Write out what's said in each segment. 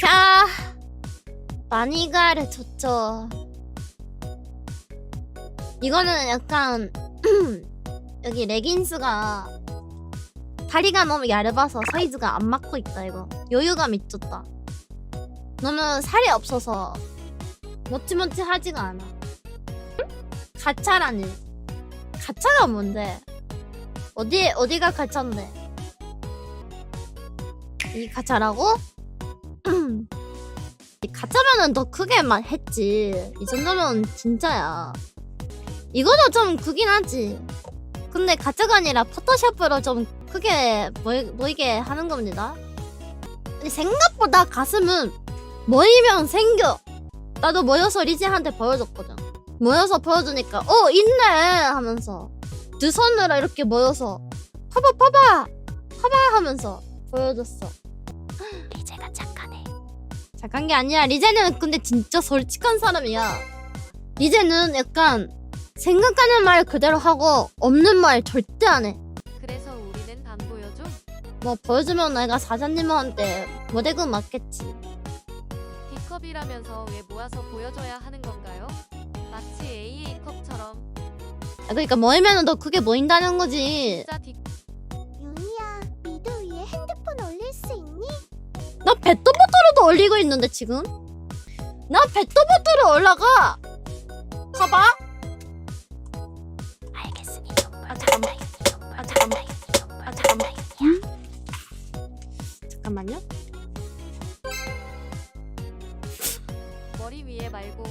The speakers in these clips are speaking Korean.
자, 많이 가르쳤죠. 이거는 약간 여기 레깅스가 다리가 너무 얇아서 사이즈가 안 맞고 있다 이거. 여유가 미쳤다. 너무 살이 없어서 멋지멋지하지가 않아. 가차라니. 가차가 뭔데? 어디 어디가 가차인데? 이 가차라고? 이 가짜면은 더 크게만 했지. 이 정도면 진짜야. 이거도 좀 크긴 하지. 근데 가짜가 아니라 포토샵으로 좀 크게 보이, 보이게 하는 겁니다. 생각보다 가슴은 모이면 생겨. 나도 모여서 리지한테 보여줬거든. 모여서 보여주니까 어 있네 하면서 두 손으로 이렇게 모여서 봐봐 봐봐 봐봐 하면서 보여줬어. 리제가 착하네. 잠깐 게 아니야. 리제는 근데 진짜 솔직한 사람이야. 리제는 약간 생각하는 말 그대로 하고 없는 말 절대 안 해. 그래서 우리는 안 보여줘? 뭐 보여주면 내가 사장님한테 모대금 맞겠지. D컵이라면서 왜 모아서 보여줘야 하는 건가요? 마치 AA컵처럼 아, 그러니까 모이면 더 크게 모인다는 거지. 진짜 D 나 페트보트로도 올리고 있는데 지금? 나 페트보트로 올라가. 봐봐. 알겠으니 좀아 잠깐만. 아 잠깐만. 아 잠깐만. 잠깐만요. 머리 위에 말고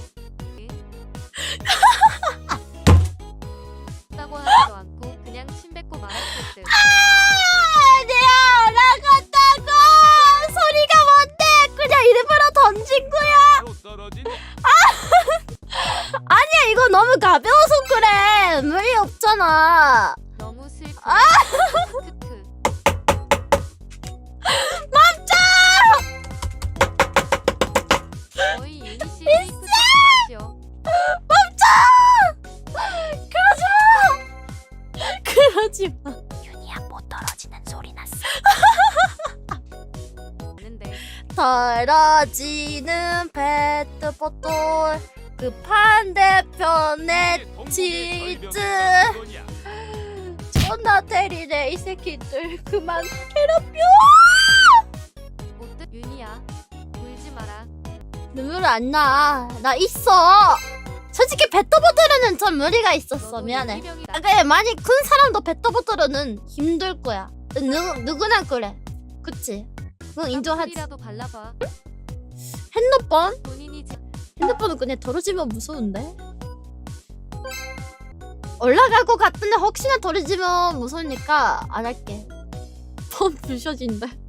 너무 가벼워서 그래. 무리 없잖아. 너무 슬프 아! 크크 거의 유니 씨 페이크 마시오 그러지 마. 윤희야 못 떨어지는 소리 났어. 아는데. 떨어지는 페트보트 그 반대편에 치즈 존나 때리네 이 새끼들. 그만 괴롭혀! 못들 윤희야 울지 마라. 눈물 안나 나 있어. 솔직히 페트보트로는 좀 무리가 있었어. 미안해. 아, 그래 많이 큰 사람도 페트보트로는 힘들 거야. 누, 누구나 그래. 그치? 그건 인정하지. 핸드폰? 핸드폰은 그냥 떨어지면 무서운데? 올라갈 것 같은데 혹시나 떨어지면 무서우니까 안 할게. 폰 부셔진다. 씨.